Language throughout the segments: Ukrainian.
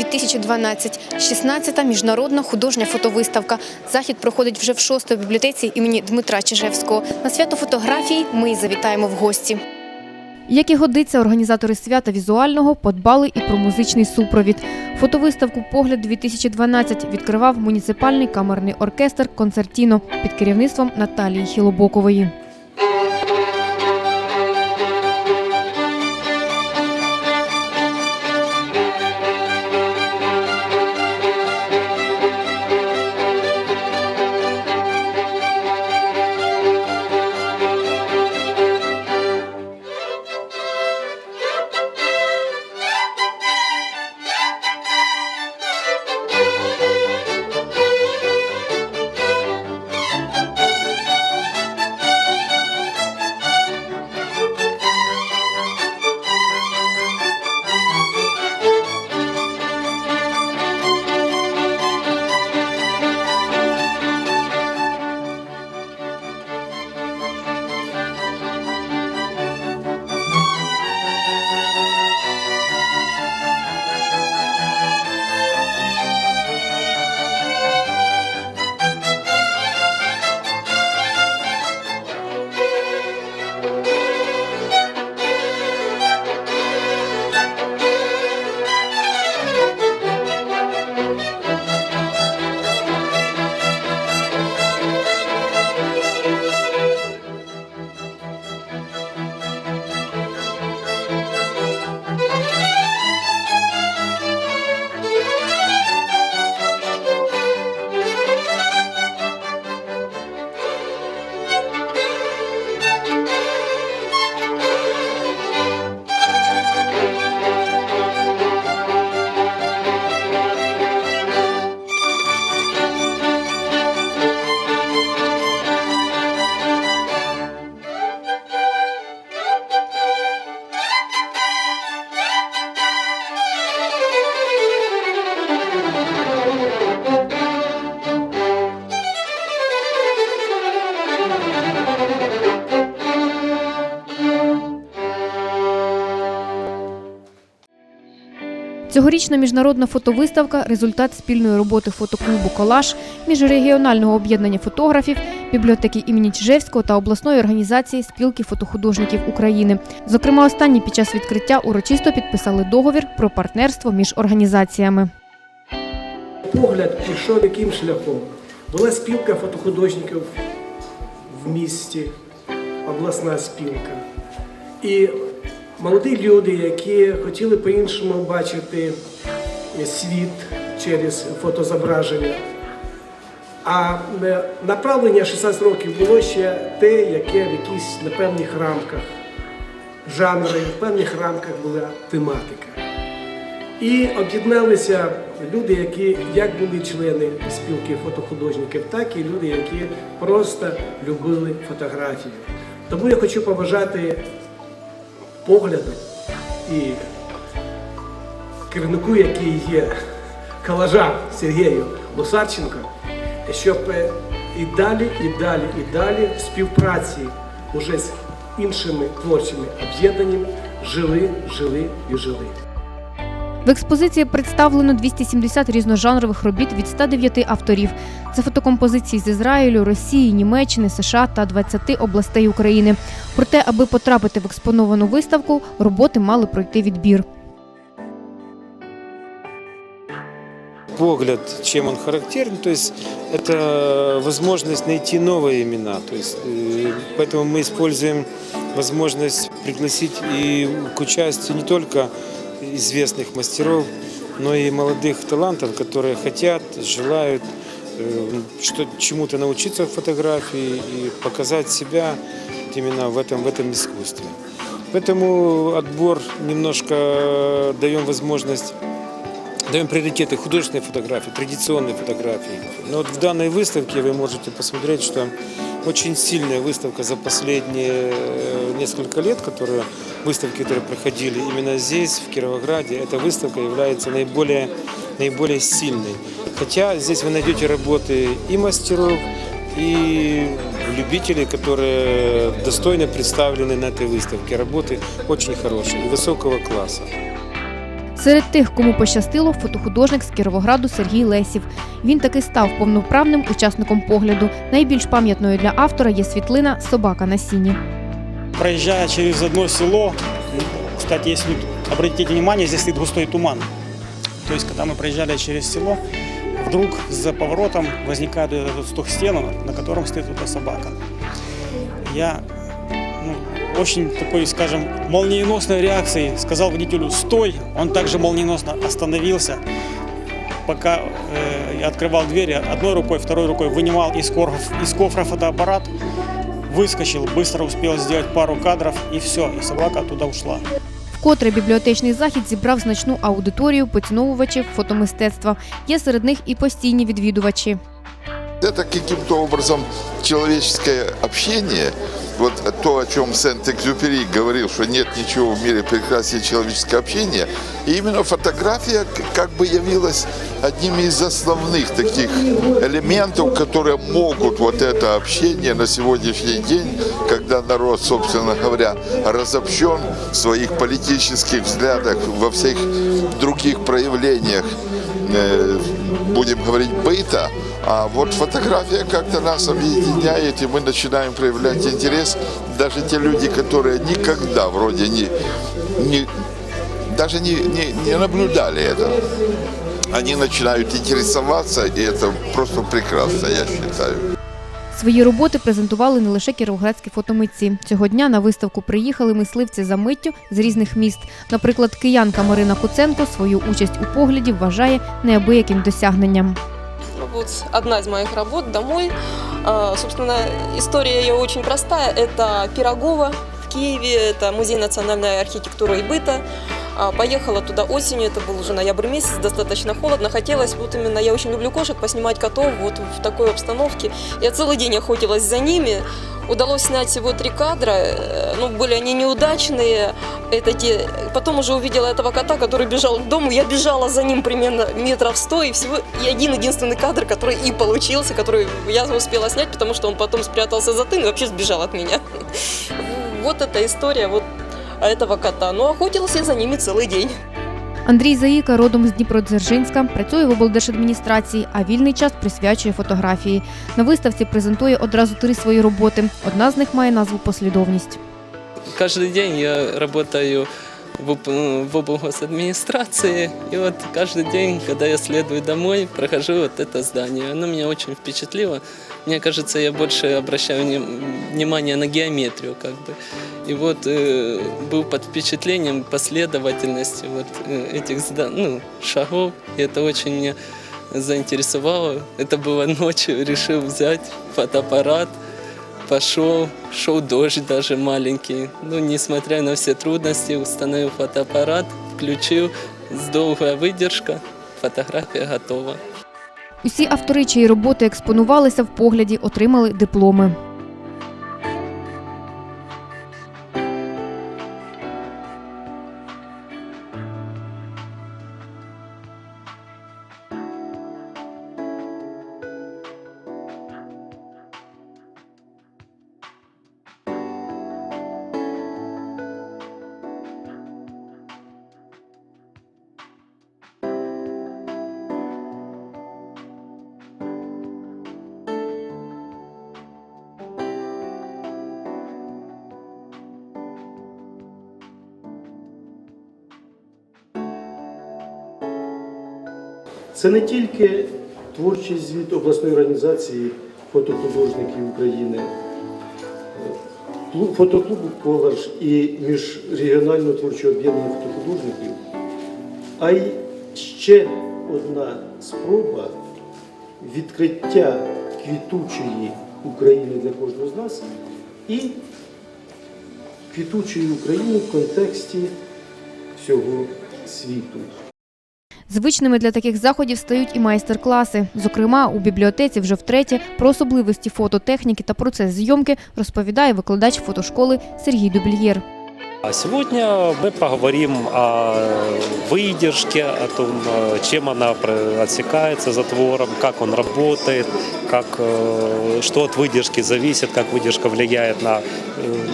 2012 16-та міжнародна художня фотовиставка. Захід проходить вже в шостій бібліотеці імені Дмитра Чижевського. На свято фотографії ми й завітаємо в гості. Як і годиться, організатори свята візуального подбали і про музичний супровід. Фотовиставку Погляд 2012 відкривав муніципальний камерний оркестр Концертіно під керівництвом Наталії Хілобокової. Цьогорічна міжнародна фотовиставка результат спільної роботи фотоклубу Колаж, міжрегіонального об'єднання фотографів, бібліотеки імені Чижевського та обласної організації спілки фотохудожників України. Зокрема, останні під час відкриття урочисто підписали договір про партнерство між організаціями. Погляд пішов яким шляхом. Була спілка фотохудожників в місті, обласна спілка. І молоді люди, які хотіли по-іншому бачити світ через фотозображення. А е, направлення 16 років було ще те, яке в якихось на певних рамках, жанри, в певних рамках була тематика. І об'єдналися люди, які як були члени спілки фотохудожників, так і люди, які просто любили фотографію. Тому я хочу побажати погляду і керівнику, який є калажан Сергію Лосарченко, щоб е, і далі, і далі, і далі в співпраці уже з іншими творчими об'єднаннями жили, жили і жили. В експозиції представлено 270 різножанрових робіт від 109 авторів. Це фотокомпозиції з Ізраїлю, Росії, Німеччини, США та 20 областей України. Проте, аби потрапити в експоновану виставку, роботи мали пройти відбір. погляд, чем он характерен, то есть это возможность найти новые имена, то есть э, поэтому мы используем возможность пригласить и к участию не только известных мастеров, но и молодых талантов, которые хотят, желают э, что чему-то научиться в фотографии и показать себя именно в этом в этом искусстве. Поэтому отбор немножко даем возможность даем приоритеты художественной фотографии, традиционной фотографии. Но вот в данной выставке вы можете посмотреть, что очень сильная выставка за последние э, несколько лет, которые, выставки, которые проходили именно здесь, в Кировограде, эта выставка является наиболее, наиболее сильной. Хотя здесь вы найдете работы и мастеров, и любителей, которые достойно представлены на этой выставке. Работы очень хорошие и высокого класса. Серед тих, кому пощастило, фотохудожник з Кіровограду Сергій Лесів. Він таки став повноправним учасником погляду. Найбільш пам'ятною для автора є світлина Собака на сіні. Проезжая через одно село, кстати, если обратите внимание, здесь стоит густой туман. То есть, когда мы проезжали через село, вдруг за поворотом возникает этот стук стены, на котором стоит эта собака. Я ну, очень такой, скажем, молниеносной реакцией сказал водителю «стой!». Он также молниеносно остановился. Пока э, я открывал двери, одной рукой, второй рукой вынимал из, корф, из кофра фотоаппарат, выскочил, быстро успел сделать пару кадров и все, и собака оттуда ушла. Вкотре бібліотечний захід зібрав значну аудиторію поціновувачів фотомистецтва. Є серед них і постійні відвідувачі. Это каким-то образом человеческое общение. Вот то, о чем Сент-Экзюпери говорил, что нет ничего в мире прекраснее человеческого общения. И именно фотография как бы явилась одним из основных таких элементов, которые могут вот это общение на сегодняшний день, когда народ, собственно говоря, разобщен в своих политических взглядах, во всех других проявлениях, э, будем говорить, быта, а вот фотография как-то нас объединяет, и мы начинаем проявлять интерес. Даже те люди, которые никогда вроде не, не даже не, не, не наблюдали это, они начинают интересоваться, и это просто прекрасно, я считаю. Свої роботи презентували не лише кіровоградські фотомитці. Цього дня на виставку приїхали мисливці за миттю з різних міст. Наприклад, киянка Марина Куценко свою участь у погляді вважає неабияким досягненням. Вот одна из моих работ домой. А, Собственно, история ее очень простая. Это Пирогова в Киеве, это музей национальной архитектуры и быта. А, Поехала туда осенью, это был уже ноябрь месяц, достаточно холодно. Хотелось вот именно, я очень люблю кошек, поснимать котов вот в такой обстановке. Я целый день охотилась за ними. Удалось снять всего три кадра, Э, ну, были они неудачные. Это те... Потом уже увидела этого кота, который бежал к дому. Я бежала за ним примерно метров сто, и всего и один единственный кадр, который и получился, который я успела снять, потому что он потом спрятался за тын и вообще сбежал от меня. Вот эта история вот этого кота. Но охотилась я за ними целый день. Андрій Заїка родом з Дніпродзержинська, працює в облдержадміністрації, а вільний час присвячує фотографії. На виставці презентує одразу три свої роботи. Одна з них має назву Послідовність. Кожен день я работаю в, уп- в облгосадминистрации, и вот каждый день, когда я следую домой, прохожу вот это здание. Оно меня очень впечатлило. Мне кажется, я больше обращаю вним- внимание на геометрию, как бы. И вот э, был под впечатлением последовательности вот э, этих зда- ну, шагов, и это очень меня заинтересовало. Это было ночью, решил взять фотоаппарат, пошел, шел дождь даже маленький. Ну, несмотря на все трудности, установил фотоаппарат, включил, с долгая выдержка, фотография готова. Усі автори, чиї роботи експонувалися в погляді, отримали дипломи. Це не тільки творчий звіт обласної організації фотохудожників України, фотоклубу Колаж і міжрегіонального творчого об'єднання фотохудожників, а й ще одна спроба відкриття квітучої України для кожного з нас і квітучої України в контексті всього світу. Звичними для таких заходів стають і майстер-класи. Зокрема, у бібліотеці вже втретє про особливості фототехніки та процес зйомки розповідає викладач фотошколи Сергій Дубльєр. А сегодня мы поговорим о выдержке, о том, э, чем она про- отсекается затвором, как он работает, как, э, что от выдержки зависит, как выдержка влияет на э,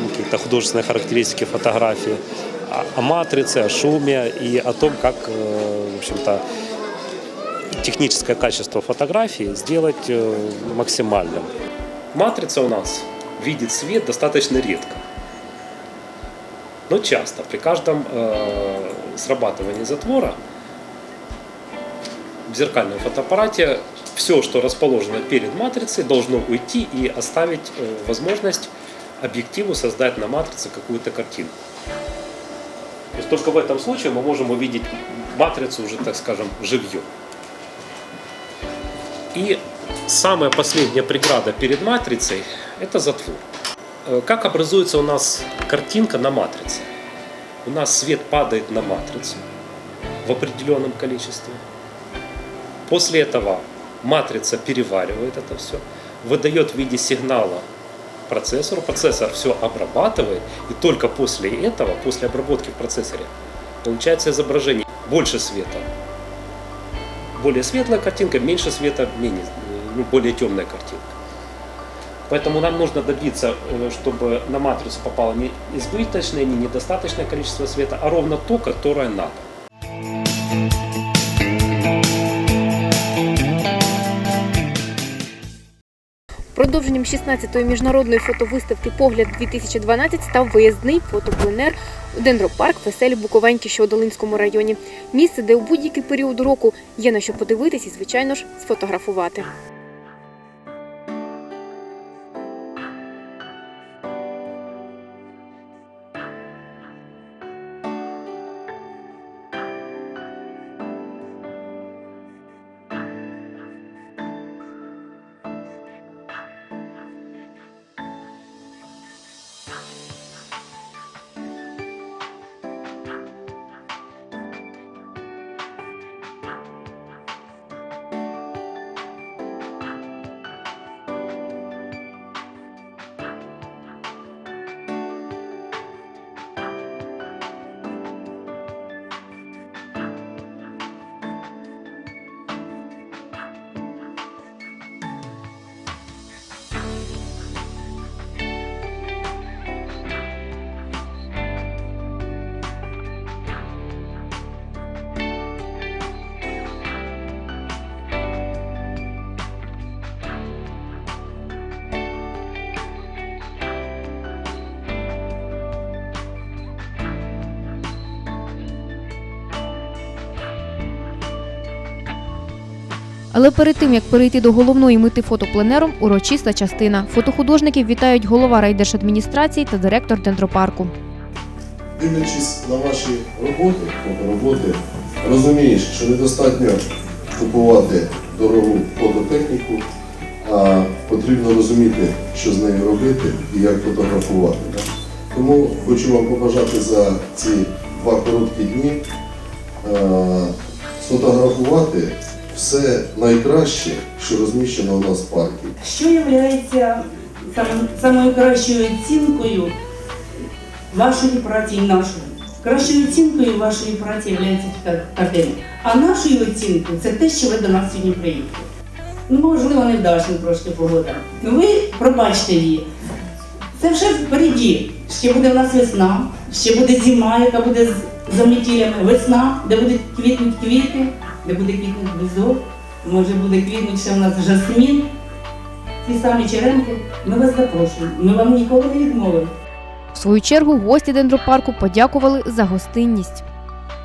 какие-то художественные характеристики фотографии. О- матрице, о шуме и о том, как, э, в общем-то, техническое качество фотографии сделать э, максимальным. Матрица у нас видит свет достаточно редко, но часто. При каждом э, срабатывании затвора в зеркальном фотоаппарате все, что расположено перед матрицей, должно уйти и оставить э, возможность объективу создать на матрице какую-то картинку. То есть только в этом случае мы можем увидеть матрицу уже, так скажем, живьем. И самая последняя преграда перед матрицей – это затвор. Э, Как образуется у нас картинка на матрице? У нас свет падает на матрицу в определенном количестве. После этого матрица переваривает это все, выдает в виде сигнала процессору, процессор все обрабатывает, и только после этого, после обработки в процессоре, получается изображение больше света. Более светлая картинка, меньше света, менее, ну, более темная картинка. Поэтому нам нужно добиться, э, чтобы на матрицу попало не избыточное, не недостаточное количество света, а ровно то, которое надо. Продовженням 16-ї міжнародної фотовиставки Погляд 2012 став виїзний фотопленер у дендропарк Веселі Буковеньки, що у Долинському районі. Місце, де у будь-який період року є на що подивитись і, звичайно ж, сфотографувати. Але перед тим як перейти до головної мети фотопленеру, урочиста частина. Фотохудожників вітають голова райдержадміністрації та директор дендропарку. дивлячись на ваші роботи, фотороботи, розумієш, що недостатньо купувати дорогу фототехніку, а потрібно розуміти, що з нею робити і як фотографувати. Тому хочу вам побажати за ці два короткі дні е, сфотографувати все найкраще, що розміщено у нас в парку. Що є самою кращою оцінкою вашої праці і нашої? Кращою оцінкою вашої праці є картина. А нашою оцінкою це те, що ви до нас сьогодні приїхали. Ну, можливо, невдачна трошки погода. Ну ви пробачте її. Це вже впереді. Ще буде в нас весна, ще буде зима, яка буде з заметілями. Весна, де будуть квітнуть квіти, де буде квітнути бузок, може буде квітнути ще в нас жасмін. Ті самі черемки, ми вас запрошуємо. Ми вам ніколи не відмовимо. В свою чергу гості дендропарку подякували за гостинність.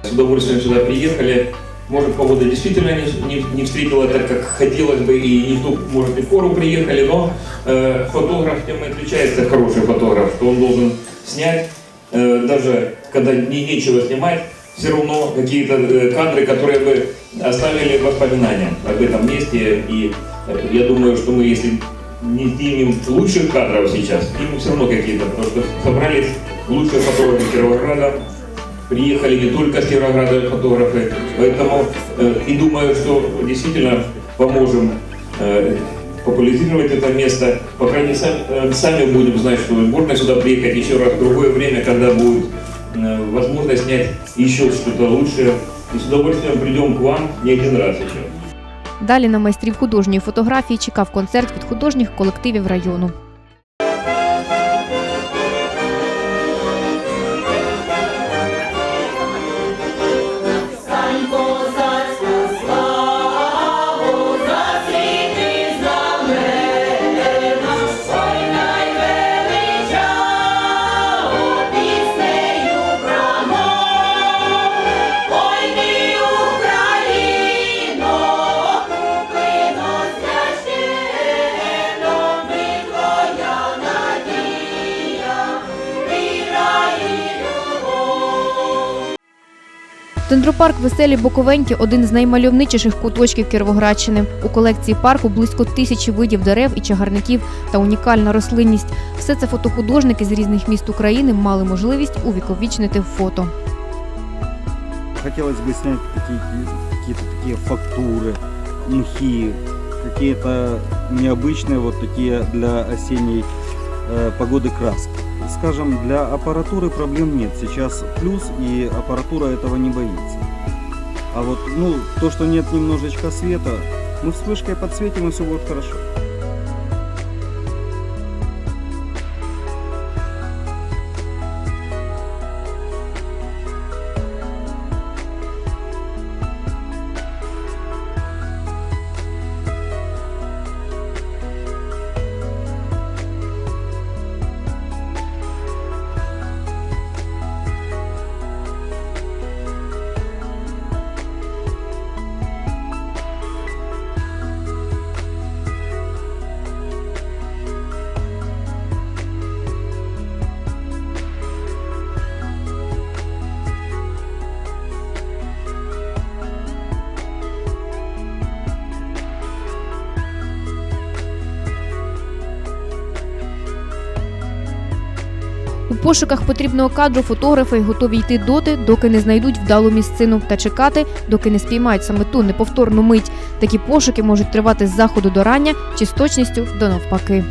С удовольствием сюда приехали. Может, погода действительно не, не, не встретила так, как хотелось бы, и не в ту, может, и в пору приехали, но э, фотограф тем и отличается хороший фотограф, что он должен снять, э, даже когда не, нечего снимать, все равно какие-то э, кадры, которые бы оставили воспоминания об этом месте. И э, я думаю, что мы, если не снимем лучших кадров сейчас, снимем все равно какие-то, потому что собрались лучшие фотографы Кировограда, приехали не только с Кировограда фотографы, поэтому э, и думаю, что действительно поможем э, популяризировать это место. По крайней мере, сами, э, сами будем знать, что можно сюда приехать еще раз в другое время, когда будет возможность снять еще что-то лучшее. И с удовольствием придем к вам не один раз еще. Далі на майстрів художньої фотографії чекав концерт від художніх колективів району. Дендропарк Веселі Боковеньки один з наймальовничіших куточків Кіровоградщини. У колекції парку близько тисячі видів дерев і чагарників та унікальна рослинність. Все це фотохудожники з різних міст України мали можливість увіковічнити в фото. Хотелось бы снять такие, какие-то такие фактуры, мхи, какие-то необычные вот такие для осенней э, погоды краски. Скажем, для аппаратуры проблем нет. Сейчас плюс, и аппаратура этого не боится. А вот, ну, то, что нет немножечко света, мы вспышкой подсветим, и все будет хорошо. Пошуках потрібного кадру фотографи готові йти доти, доки не знайдуть вдалу місцину, та чекати, доки не спіймають саме ту неповторну мить. Такі пошуки можуть тривати з заходу до рання чи з точністю до навпаки.